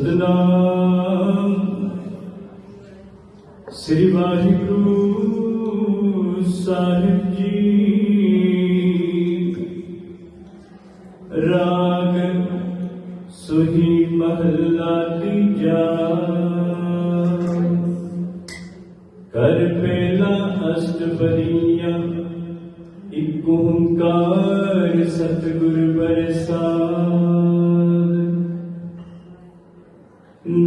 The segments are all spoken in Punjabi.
شری واحو ساہب جی راگ سی محلہ تیار کر پہلا اشٹ بنیا ایک ستگری برس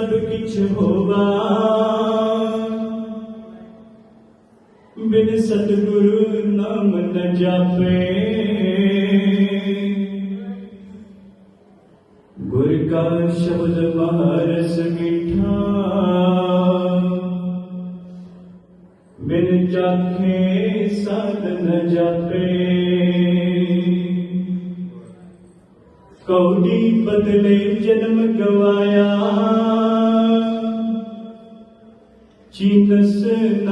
सब किछ होवा बिन सतगुरु नाम न जापे गुर का शब्द महारस मीठा बिन चाखे साध न जापे कौडी बदले जन्म गवाया پے گرمکھ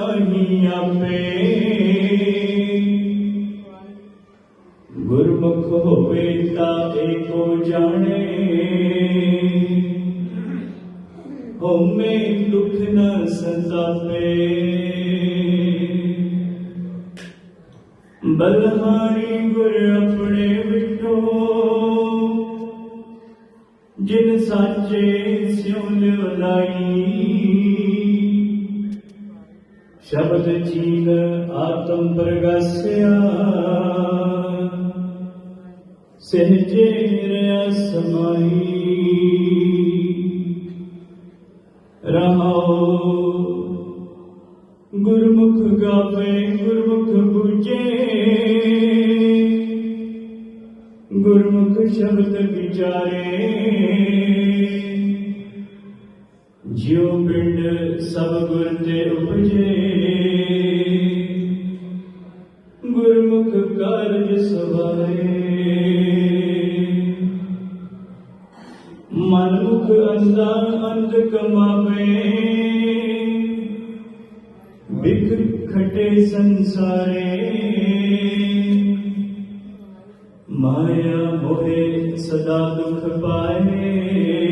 سزا پے بلحاری گر اپنے بٹھو جن ساچے سون ملائی ਸ਼ਬਦ ਜੀਨ ਆਤਮ ਪ੍ਰਗਾਸਿਆ ਸਹਿਜੇ ਰਿਆ ਸਮਾਈ ਰਹਾਓ ਗੁਰਮੁਖ ਗਾਵੇ ਗੁਰਮੁਖ ਬੁਝੇ ਗੁਰਮੁਖ ਸ਼ਬਦ ਵਿਚਾਰੇ ਜਿਉ ਪਿੰਡ ਸਭ ਗੁਰ ਤੇ ਉਪਜੇ ਗੁਰਮੁਖ ਕਾਰਜ ਸਵਾਰੇ ਮਨੁਖ ਅੰਦਾਨ ਅੰਧ ਕਮਾਵੇ ਵਿਖ ਖਟੇ ਸੰਸਾਰੇ ਮਾਇਆ ਮੋਹੇ ਸਦਾ ਦੁਖ ਪਾਏ